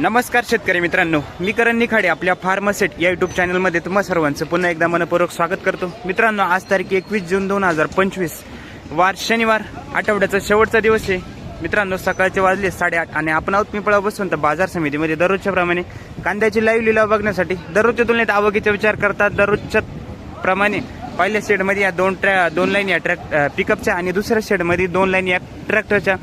नमस्कार शेतकरी मित्रांनो मी करण निखाडे आपल्या फार्मसेट या युट्यूब चॅनलमध्ये तुम्हा सर्वांचं पुन्हा एकदा मनपूर्वक स्वागत करतो. मित्रांनो आज तारीख एकवीस जून दोन हजार पंचवीस. वार शनिवार आठवड्याचा शेवटचा दिवस आहे. मित्रांनो सकाळचे वाजले साडेआठ आणि आपण आहोत पिंपळा बसून तर बाजार समितीमध्ये दररोजच्या प्रमाणे. कांद्याची लाईव्ह लिलाव बघण्यासाठी दररोजच्या तुलनेत आवकीचा विचार करतात. दररोजच्या प्रमाणे पहिल्या शेडमध्ये या दोन ट्रॅ दोन लाईन या ट्रॅक पिकअपच्या आणि दुसऱ्या शेडमध्ये दोन लाईन या ट्रॅक्टरच्या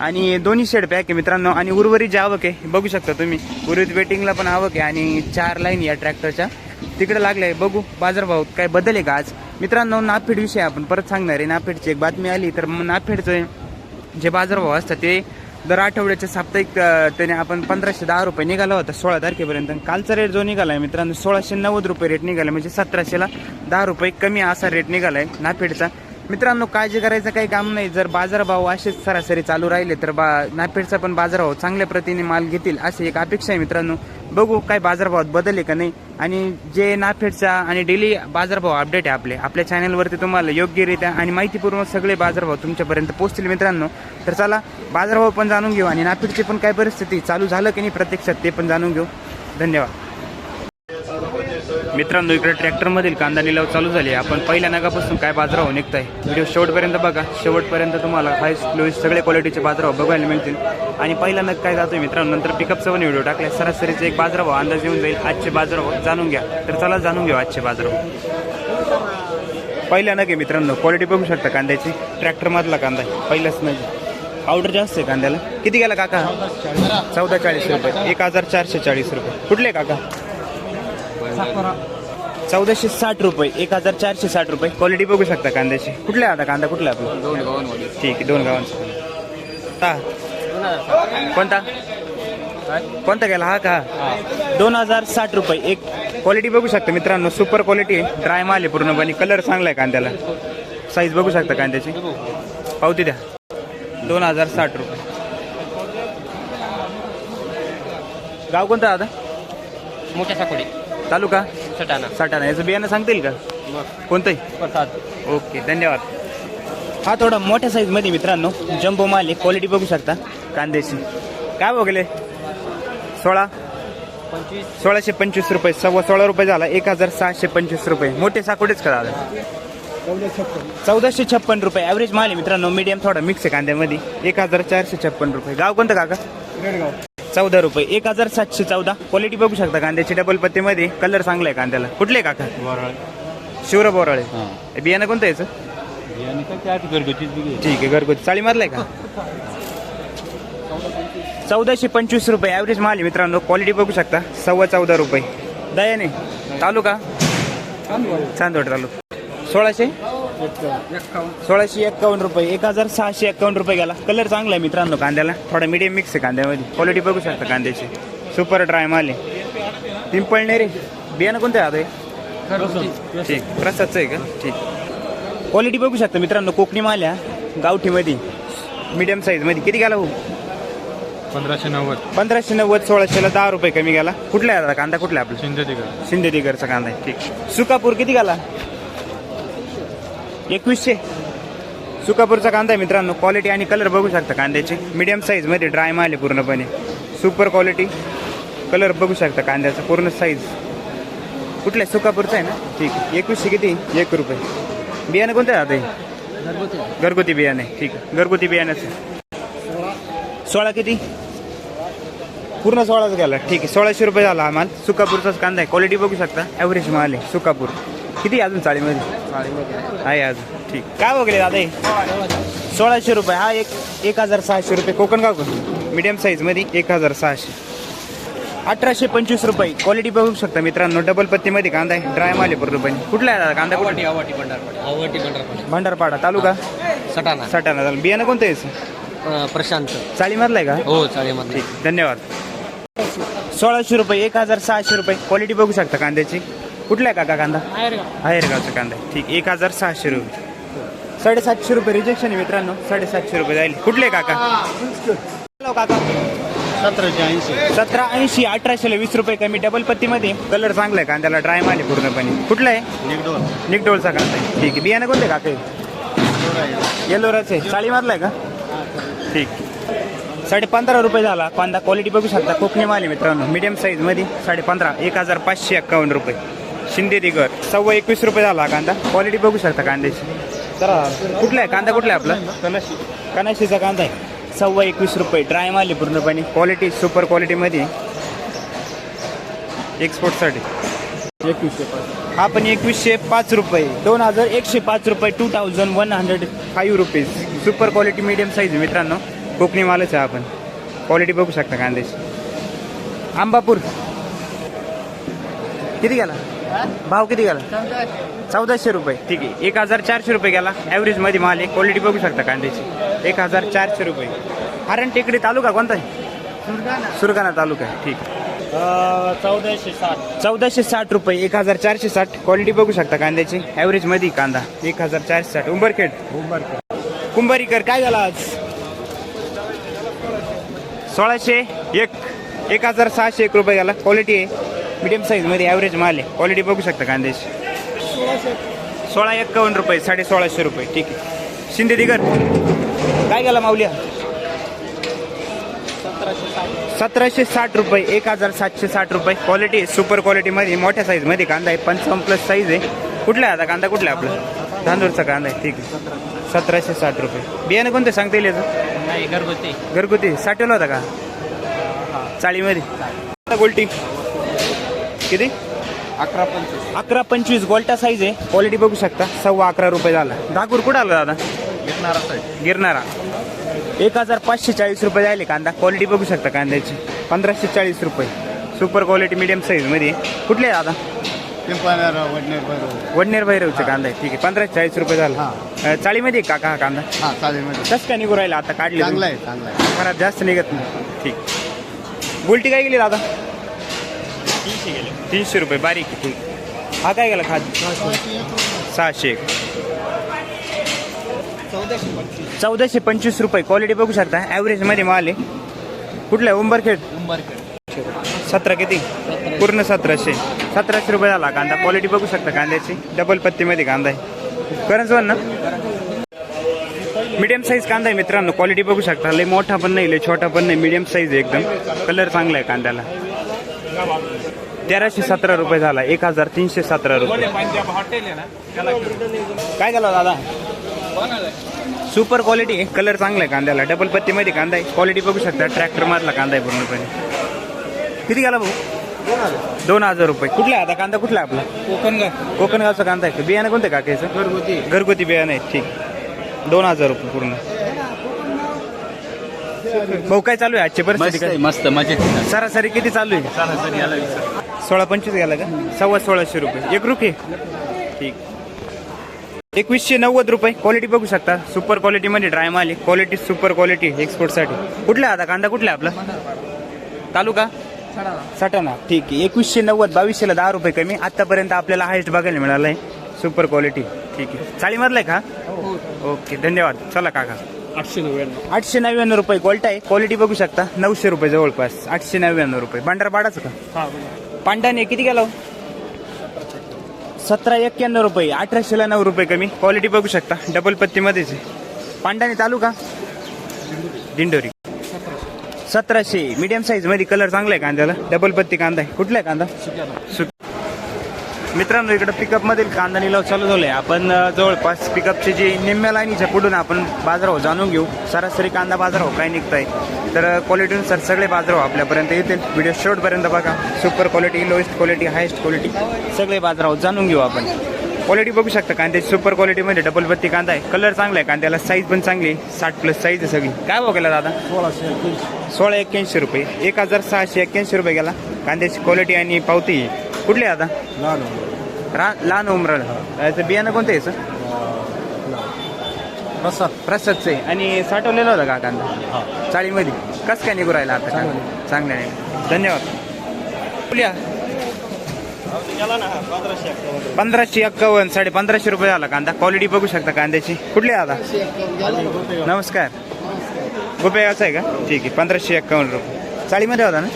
आणि दोन्ही शेड पॅक आहे मित्रांनो. आणि उर्वरित जे आवक आहे बघू शकता तुम्ही. उर्वरित वेटिंगला पण आवक आहे आणि चार लाईन या ट्रॅक्टरच्या तिकडे लागले आहे बघू बाजारभाव काय बदल आहे का आज? मित्रांनो नाफेड विषय आपण परत सांगणार आहे. नाफेडची एक बातमी आली तर मग नाफेडचं जे बाजारभाव असतात ते दर आठवड्याच्या साप्ताहिक त्याने आपण पंधराशे दहा रुपये निघाला होता सोळा तारखेपर्यंत. आणि कालचा रेट जो निघाला आहे मित्रांनो सोळाशे नव्वद रुपये रेट निघाला म्हणजे सतराशेला दहा रुपये कमी असा रेट निघाला आहे नाफेडचा. मित्रांनो काळजी करायचं काही काम नाही. जर बाजारभाव असेच सरासरी चालू राहिले तर बा नाफेडचा पण बाजारभाव चांगल्या प्रतीने माल घेतील अशी एक अपेक्षा आहे मित्रांनो. बघू काय बाजारभावात बदल आहे का नाही. आणि जे नाफेडचा आणि डेली बाजारभाव अपडेट आहे आपले. आपल्या चॅनलवरती तुम्हाला योग्यरित्या आणि माहितीपूर्वक सगळे बाजारभाव तुमच्यापर्यंत पोहोचतील मित्रांनो. तर चला बाजारभाव पण जाणून घेऊ आणि नाफेडची पण काय परिस्थिती चालू झालं की नाही प्रत्यक्षात ते पण जाणून घेऊ. धन्यवाद. मित्रांनो इकडे ट्रॅक्टरमधील कांदा निलाव चालू झाले आपण पहिल्या नगापासून काय बाजारभाव निघताय? व्हिडिओ शेवटपर्यंत बघा. शेवटपर्यंत तुम्हाला हायस्ट लोएस्ट सगळे क्वालिटीचे बाजारभाव बघायला मिळतील. आणि पहिला नग काय जातोय मित्रांनो नंतर पिकअपचा पण व्हिडिओ टाकला सरासरीचे एक बाजारभाव अंदाज येऊन जाईल. आजचे बाजारभाव जाणून घ्या. तर चला जाणून घेऊ आजचे बाजाराव पहिल्या नग आहे मित्रांनो क्वालिटी बघू शकता कांद्याची. ट्रॅक्टरमधला कांदा आहे. पहिलाच नग पावडर जास्त आहे कांद्याला. किती गेला काका? चौदा चाळीस रुपये. एक हजार चारशे चाळीस रुपये. कुठले काका? चौदाशे साठ रुपये एक हजार चारशे साठ रुपये. क्वालिटी बघू शकता कांद्याची. कुठला आहे आता कांदा? कुठला आपला? ठीक आहे दोन गावांचा. कोणता? कोणता गेला हा का? दोन हजार साठ रुपये. एक क्वालिटी बघू शकता मित्रांनो. सुपर क्वालिटी आहे. ड्राय माल आहे पूर्णपणे. कलर चांगला आहे कांद्याला. साईज बघू शकता कांद्याची. पावती द्या. दोन हजार साठ रुपये. गाव कोणतं आता? मोठ्या साकोडी तालुका? सटाणा. साठाणा याचं बियाणं सांगतील का? कोणतंही? प्रसाद. ओके धन्यवाद. हा थोडा मोठ्या साईजमध्ये मित्रांनो जम्बो माल आहे क्वालिटी बघू शकता कांद्याची. काय बघले सोळा? पंचवीस. सोळाशे पंचवीस रुपये सव्वा सोळा रुपये झाला एक हजार सहाशे पंचवीस रुपये. मोठे साकोडेच का दादा? चौदाशे छप्पन रुपये. ॲव्हरेज माल आहे मित्रांनो मीडियम थोडा मिक्स आहे कांद्यामध्ये. एक हजार चारशे छप्पन रुपये. गाव कोणतं काका? चौदा रुपये. एक हजार सातशे चौदा. क्वालिटी बघू शकता कांद्याची. डबल पत्तीमध्ये कलर चांगला आहे कांद्याला. कुठले काका? शिवर बोराळे. हे. बियाणं कोणतं याचं ठीक आहे घरगुती. चाळीमधलं आहे का? चौदाशे पंचवीस रुपये. ॲव्हरेज माल आहे मित्रांनो. क्वालिटी बघू शकता. सव्वा चौदा रुपये. दयाने. तालुका? चांदवड तालुका. सोळाशे? सोळाशे एक्कावन्न रुपये. एक हजार सहाशे एक्कावन्न रुपये गेला. कलर चांगला आहे मित्रांनो कांद्याला. थोडा मिडियम मिक्स आहे कांद्यामध्ये. क्वालिटी बघू शकता कांद्याची. सुपर ड्राय माल आहे. रे बियाणं कोणतं आहे? ठीक. प्रसादचं आहे का? ठीक. क्वालिटी बघू शकता मित्रांनो. कोकणी माल आहे गावठीमध्ये. मीडियम साईजमध्ये किती गेला हो? पंधराशे नव्वद. पंधराशे नव्वद सोळाशेला दहा रुपये कमी गेला. कुठला आहे कांदा कुठला आहे आपला? सिंधुदुर्ग. शिंदे दिगरचा कांदा आहे. ठीक. सुकापूर किती गेला? एकवीसशे. सुकापूरचा कांदा आहे मित्रांनो क्वालिटी आणि कलर बघू शकता कांद्याचे. मीडियम साईजमध्ये ड्राय माल आहे पूर्णपणे. सुपर क्वालिटी कलर बघू शकता कांद्याचा पूर्ण साईज कुठला आहे? सुकापूरचा आहे ना? ठीक आहे. एकवीसशे किती? एक रुपये. बियाणं कोणतं आहे आता हे? घरगुती बियाणे. ठीक आहे. घरगुती बियाण्याचं सोळा किती? पूर्ण सोळाच गेला ठीक आहे. सोळाशे रुपये झाला हा माल. सुकापूरचाच कांदा आहे. क्वालिटी बघू शकता. ॲव्हरेज माल आहे. सुकापूर. किती आहे अजून चाळीमध्ये? आहे अजून. ठीक. काय वगैरे दादा हे? सोळाशे रुपये. हा एक एक हजार सहाशे रुपये. कोकण गाव मीडियम साईजमध्ये एक हजार सहाशे. अठराशे पंचवीस रुपये. क्वालिटी बघू शकता मित्रांनो. डबल पत्तीमध्ये कांदा आहे. ड्राय माल आहे पूर्णपणे. कुठला आहे दादा? कांदा आवटी आवटी पंढरपाडी भंडारपाडा. तालुका? सटाणा. सटाणा. झालं बियाणं कोणतं आहे? अं, प्रशांत. चाळीमधलं आहे का? हो चाळीमध्ये ठीक. धन्यवाद. सोळाशे रुपये. एक हजार सहाशे रुपये. क्वालिटी बघू शकता कांद्याची. कुठला आहे काका कांदा? आहेरगावचा कांदा आहे. ठीक एक हजार सहाशे रुपये. साडेसातशे रुपये रिजेक्शन आहे मित्रांनो. साडेसातशे रुपये जाईल. कुठले काका? हॅलो काका. सतराशे ऐंशी. सतरा ऐंशी अठराशेला वीस रुपये कमी डबल पत्तीमध्ये. कलर चांगला आहे कांद्याला ड्राय माल आहे पूर्णपणे. कुठला आहे? निगडोल. निकडोळचा कांदा आहे. ठीक आहे. बियाणं कोणते काका? येलोराचे. चाळीमधला आहे का? ठीक साडे. पंधरा रुपये झाला. कांदा क्वालिटी बघू शकता. कोकणी माल आहे मित्रांनो. मीडियम साईजमध्ये साडे पंधरा एक हजार पाचशे एक्कावन्न रुपये. शिंदे दिगर. सव्वा एकवीस रुपये झाला हा कांदा. क्वालिटी बघू शकता कांद्याची. कुठला आहे? कांदा कुठला आहे आपला? कनाशीचा कांदा आहे. सव्वा एकवीस रुपये. ड्राय माल आहे पूर्णपणे. क्वालिटी सुपर क्वालिटीमध्ये एक्सपोर्टसाठी एकवीसशे हा पण एकवीसशे पाच रुपये. दोन हजार एकशे पाच रुपये. Two thousand one hundred five rupees super quality medium size मित्रांनो. कोकणी मालच आहे आपण क्वालिटी बघू शकता कांद्याची. आंबापूर. किती गेला? भाव किती गेला? चौदाशे. रुपये. ठीक आहे. एक हजार चारशे रुपये गेला. ॲव्हरेजमध्ये माल आहे. क्वालिटी बघू शकता कांद्याची. एक हजार चारशे रुपये. हरण टेकडी तालुका कोणता आहे? सुरगाणा. तालुका आहे. ठीक चौदाशे साठ. चौदाशे साठ रुपये. एक हजार चारशे साठ. क्वालिटी बघू शकता कांद्याची. ॲव्हरेजमध्ये कांदा. एक हजार चारशे साठ. उंबरखेड. कुंभारीकर काय झाला आज? सोळाशे एक. एक हजार सहाशे एक रुपये गेला. क्वालिटी आहे. मिडियम साईजमध्ये ॲव्हरेज माल आहे. क्वालिटी बघू शकता कांद्याची सोळा एक्कावन्न रुपये साडे सोळाशे रुपये. ठीक आहे. शिंदे दिगर. काय गेला माऊल्या? सतराशे साठ रुपये एक हजार सातशे साठ रुपये. क्वालिटी सुपर क्वालिटीमध्ये मोठ्या साईजमध्ये कांदा आहे. पंचावन्न प्लस साईज आहे. कुठला आहे आता कांदा? कुठला आहे आपला? तांदूरचा कांदा आहे. ठीक आहे. सतराशे साठ रुपये. बियाणं कोणतं सांगता येईल याचं? घरगुती. घरगुती. साठवलं होता का? चाळीमध्ये. गोल्टी. किती? अकरा पंचवीस. अकरा पंचवीस. गोल्टा साईज आहे. क्वालिटी बघू शकता. सव्वा अकरा रुपये झाला. धाकूर कुठं आला दादा? विकणारा साईड गिरणारा एक हजार पाचशे चाळीस रुपये जायले कांदा. क्वालिटी बघू शकता कांद्याची. पंधराशे चाळीस रुपये. सुपर क्वालिटी मिडियम साईजमध्ये कुठले आहे दादा वडनेर भैरव. वडनेर भैरवचं कांदा आहे. ठीक आहे. पंधराशे चाळीस रुपये झाला. हा. चाळीमध्ये काका हा कांदा? हा चालेल कसं काय निघू राहिला आता? काढले चांगला आहे चांगला आहे. खराब जास्त निघत नाही. ठीक. गुलटी काय गेली दादा? तीनशे गेले तीनशे रुपये बारीक आहे, ठीक हा काय गेला खाद? सहाशे. एक चौदाशे पंचवीस रुपये. क्वालिटी बघू शकता. ॲव्हरेजमध्ये माल आहे. कुठला आहे? उंबरखेड? सतरा किती? पूर्ण सतराशे. सतराशे रुपये झाला कांदा. क्वालिटी बघू शकता कांद्याची. डबल पत्तीमध्ये कांदा आहे. करंज ना? मीडियम साईज कांदा आहे मित्रांनो. क्वालिटी बघू शकता. लय मोठा पण नाही लय छोटा पण नाही. मीडियम साईज आहे एकदम. कलर चांगला आहे कांद्याला. तेराशे सतरा रुपये झाला. एक हजार तीनशे सतरा रुपये. काय झालं दादा? सुपर क्वालिटी आहे कलर चांगला आहे कांद्याला. डबल पत्तीमध्ये कांदा आहे. क्वालिटी बघू शकता. ट्रॅक्टर मधला कांदा आहे पूर्णपणे. किती गेला भाऊ? दोन हजार रुपये. कुठला आता? कांदा कुठला आहे आपला? कोकणगा कोकणगावचा कांदा आहे? बियाणं कोणतं काकायचं घरगुती. घरगुती बियाणं आहे ठीक. दोन हजार रुपये पूर्ण. भाऊ काय चालू आहे आजची परिस्थिती? मस्त मजेत सरासरी किती चालू आहे? सरासरी आला सोळा पंचवीस गेला का? सव्वा सोळाशे रुपये. एक रुपये? ठीक. एकवीसशे नव्वद रुपये. क्वालिटी बघू शकता. सुपर क्वालिटीमध्ये ड्राय माल आहे. क्वालिटी सुपर क्वालिटी एक्सपोर्टसाठी कुठला आता? कांदा कुठला आपला? तालुका? सटाणा. ठीक आहे. एकवीसशे नव्वद बावीसशेला दहा रुपये कमी. आतापर्यंत आपल्याला हायस्ट बघायला मिळालं आहे सुपर क्वालिटी ठीक आहे. चाळीमधला आहे का? ओके धन्यवाद. चला काका. आठशे नव्याण्णव. आठशे नव्याण्णव रुपये. गोल्टा आहे. क्वालिटी बघू शकता. नऊशे रुपये जवळपास. आठशे नव्याण्णव रुपये. भांडारपाडाचं का? पांडाने किती गेला? सतरा एक्क्याण्णव रुपये अठराशेला नऊ रुपये कमी. क्वालिटी बघू शकता डबल पत्तीमध्येच आहे. पांडाने तालुका दिंडोरी. सतराशे. मीडियम साईजमध्ये कलर चांगला आहे कांद्याला. डबल पत्ती कांदा आहे. कुठला आहे कांदा? सु- मित्रांनो इकडे पिकअप मधील कांदा निलाव चालू झालाय. आपण जवळपास पिकअपचे जे निम्म्या लाईनीच्या पुढून आपण बाजारावर जाणून घेऊ. सरासरी कांदा बाजारावर काय निघताय? तर क्वालिटीनुसार सगळे बाजाराव आपल्यापर्यंत येतील. व्हिडिओ शेवटपर्यंत बघा. Super quality lowest quality highest quality सगळे बाजारावर जाणून घेऊ आपण. क्वालिटी बघू शकता कांद्याची सुपर क्वालिटीमध्ये डबल बत्ती कांदा आहे. कलर चांगला आहे. कांद्याला साईज पण चांगली आहे. साठ प्लस साईज आहे सगळी. काय भाव गेला दादा? सोळाशे सोळा एक्क्याऐंशी रुपये. एक हजार सहाशे एक्क्याऐंशी रुपये गेला. कांद्याची क्वालिटी आणि पावती कुठली आहे आता रा लहान उमराळ याचं बियाणं कोणतं आहे सर? प्रसाद. प्रसादचं आहे. आणि साठवलेलं होतं का कांदा? चाळीमध्ये. कसं काय निघू राहिला आता कांदा? चांगलं. आहे. धन्यवाद. बोलूया. पंधराशे एक्कावन्न साडे पंधराशे रुपये झाला कांदा. क्वालिटी बघू शकता कांद्याची. कुठली आहे आता? नमस्कार. गोपेगावचा आहे का? ठीक आहे. पंधराशे एक्कावन्न रुपये. चाळीमध्ये होता ना?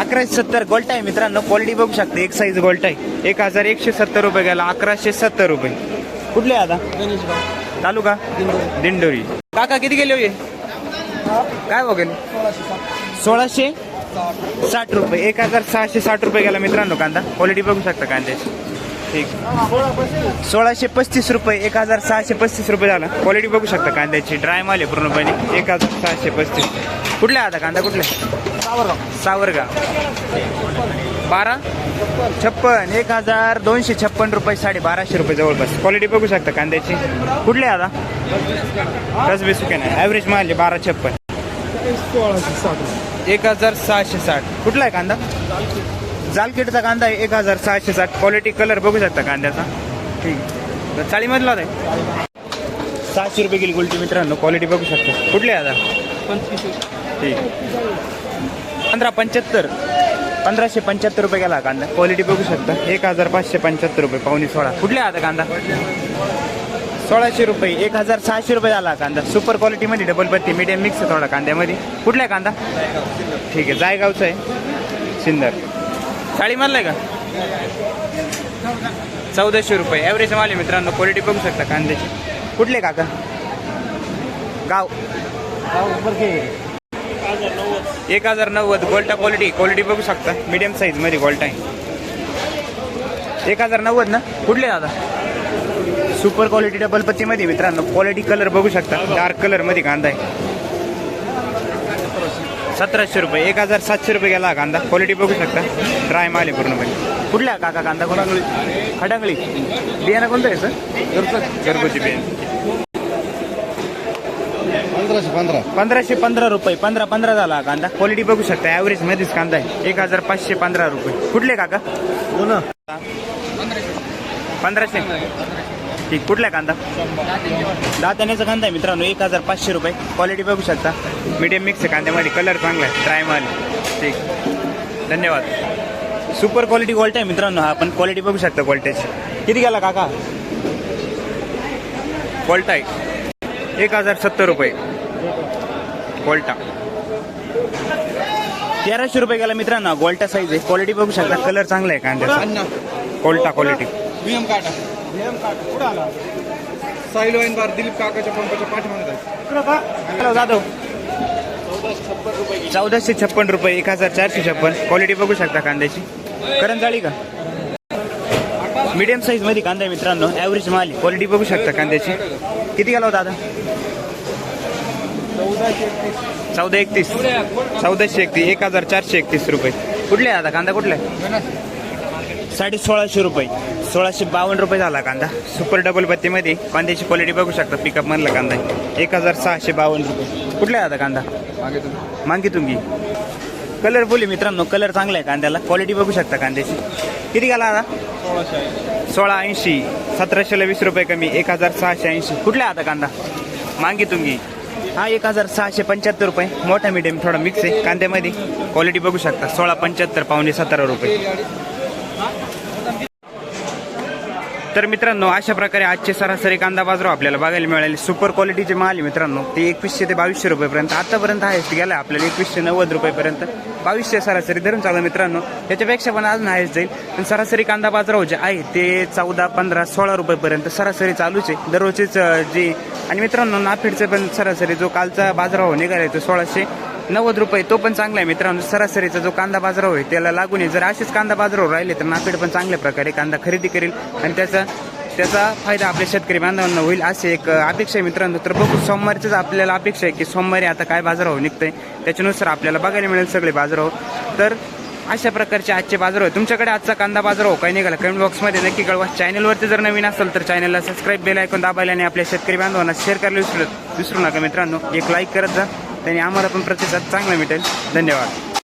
अकराशे सत्तर गोल्ट आहे. मित्रांनो क्वालिटी बघू शकता. एक साईज गोल्ट आहे. एक हजार एकशे सत्तर रुपये गेला. अकराशे सत्तर रुपये. कुठले आहे आता? तालुका? दिंडोरी. काका किती गेले होते काय बघेल? सोळाशे साठ रुपये. एक हजार सहाशे साठ रुपये गेला मित्रांनो कांदा. क्वालिटी बघू शकता कांद्याची. ठीक. सोळाशे पस्तीस रुपये एक हजार सहाशे पस्तीस रुपये झाला. क्वालिटी बघू शकता कांद्याची. ड्राय माल आहे पूर्णपणे. एक हजार सहाशे पस्तीस. कुठल्या आता कांदा? कुठल्या सावरगा बारा? छप्पन. एक हजार दोनशे छप्पन रुपये साडे बाराशे रुपये जवळपास. क्वालिटी बघू शकता कांद्याची. कुठले आता? रस सुके नाही. ॲव्हरेज मारले बारा छप्पन. एक हजार सहाशे साठ. कुठला आहे कांदा? जालखेडचा कांदा आहे एक हजार सहाशे साठ क्वालिटी कलर बघू शकता कांद्याचा. ठीक. तर चाळीमधला आहे. सहाशे रुपये गेली गुलटी मित्रांनो क्वालिटी बघू शकता. कुठले आहे आता? ठीक. पंधरा पंच्याहत्तर. पंधराशे पंच्याहत्तर रुपये गेला कांदा. क्वालिटी बघू शकता. एक हजार पाचशे पंच्याहत्तर रुपये पावणे सोळा. कुठले आता कांदा? सोळाशे रुपये एक हजार सहाशे रुपये झाला कांदा. सुपर क्वालिटीमध्ये डबल पत्ती मीडियम मिक्स आहे थोडा कांद्यामध्ये. कुठला आहे कांदा? ठीक आहे जायगावचं आहे. सिंदर साडी मारलाय का? चौदाशे रुपये. ॲव्हरेज माल आहे मित्रांनो क्वालिटी बघू शकता कांद्याची. कुठले काका? गाव. एक हजार नव्वद. गोल्टा क्वालिटी क्वालिटी बघू शकता. मिडियम साईजमध्ये गोल्टा आहे. एक हजार नव्वद ना? कुठले दादा? सुपर क्वालिटी डबल पत्तीमध्ये मित्रांनो क्वालिटी कलर बघू शकता. डार्क कलरमध्ये कांदा आहे. सतराशे रुपये एक हजार सातशे रुपये गेला कांदा. क्वालिटी बघू शकता. ड्राय माल आहे पूर्णपणे. कुठल्या काका कांदा? कोणाकडे खडांगळी बियाणं कोणतं आहे सर घरगुती बियाणं. पंधराशे पंधरा. पंधराशे पंधरा रुपये. पंधरा पंधरा झाला कांदा. क्वालिटी बघू शकता. ॲव्हरेज मध्येच कांदा आहे. एक हजार पाचशे पंधरा रुपये. कुठले काका? पंधराशे. ठीक कुठला कांदा? दाताण्याचा कांदा आहे मित्रांनो एक हजार पाचशे रुपये. क्वालिटी बघू शकता. मीडियम मिक्स आहे कांद्यामध्ये. कलर चांगला आहे. ड्राय माल ठीक. धन्यवाद. सुपर क्वालिटी गोल्ट आहे मित्रांनो हा आपण क्वालिटी बघू शकता गोल्ट्याची किती गेला काका? कोल्टा आहे. एक हजार सत्तर रुपये. गोल्टा तेराशे रुपये गेला मित्रांनो. गोल्टा साईज आहे. क्वालिटी बघू शकता. कलर चांगला आहे कांद्याचा. कोल्टा quality Sahil wine bar Dilip काकाच्या पंपाच्या पाठीमागे जाधव. चौदाशे छप्पन रुपये एक हजार चारशे छप्पन. क्वालिटी बघू शकता कांद्याची. करंजाळी का? मीडियम साईजमध्ये कांदा आहे मित्रांनो. ॲव्हरेज माल क्वालिटी बघू शकता कांद्याची. किती गेला होता दादा चौदा एकतीस. चौदाशे एकतीस. एक हजार चारशे एकतीस रुपये. कुठले आहे आता? कांदा कुठला आहे? साडे सोळाशे रुपये. सोळाशे बावन्न रुपये झाला कांदा. सुपर डबल बत्तीमध्ये कांद्याची क्वालिटी बघू शकता. पिकअप मधला कांदा एक हजार सहाशे बावन्न रुपये. कुठला आहे आता कांदा? मागे तुम्ही मागे तुम्ही कलरफुल आहे मित्रांनो. कलर चांगला आहे कांद्याला. क्वालिटी बघू शकता कांद्याची. किती गेला आता? सोळा ऐंशी. सतराशेला वीस रुपये कमी. एक हजार सहाशे ऐंशी. कुठला आता कांदा? मागे तुम्ही हा एक हजार सहाशे पंच्याहत्तर रुपये. मोठा मीडियम थोडा मिक्स आहे. कांद्यामध्ये क्वालिटी बघू शकता. सोळा पंच्याहत्तर पावणे सतरा रुपये. तर मित्रांनो अशा प्रकारे आजचे सरासरी कांदा बाजार आपल्याला बघायला मिळाले. सुपर क्वालिटीचे माल मित्रांनो. ते एकवीसशे ते बावीसशे रुपयेपर्यंत आतापर्यंत हायस्ट गेला आपल्याला एकवीसशे नव्वद रुपयेपर्यंत. बावीसशे सरासरी धरून चालू मित्रांनो. त्याच्यापेक्षा पण अजून हायस्ट जाईल. पण सरासरी कांदा बाजार जे आहे ते चौदा पंधरा सोळा रुपयेपर्यंत सरासरी चालूच आहे. दररोजचीच जे आणि मित्रांनो नाफेडचे पण सरासरी जो कालचा बाजारभाव निघाला तो सोळाशे नव्वद रुपये तो पण चांगला आहे मित्रांनो. सरासरीचा जो कांदा बाजाराव आहे त्याला लागून आहे जर असेच कांदा बाजारावर राहिले तर नापेड पण चांगल्या प्रकारे कांदा खरेदी करेल. आणि त्याचा त्याचा फायदा आपल्या शेतकरी बांधवांना होईल असे एक अपेक्षा आहे मित्रांनो. तर बघू सोमवारचीच आपल्याला अपेक्षा आहे की सोमवारी आता काय बाजाराव निघतंय त्याच्यानुसार आपल्याला बघायला मिळेल सगळे बाजाराव तर अशा प्रकारचे आजचे बाजार होते तुमच्याकडे आजचा कांदा बाजार हो काय निघाला? कमेंट बॉक्समध्ये नक्की कळवा. चॅनलवरती जर नवीन असेल तर चॅनलला सबस्क्राईब बेल ऐकून दाबायला आणि आपल्या शेतकरी बांधवांना शेअर करायला विसरू विसरू नका मित्रांनो. एक लाईक करत जा. त्यांनी आम्हाला पण प्रतिसाद चांगला भेटेल. धन्यवाद.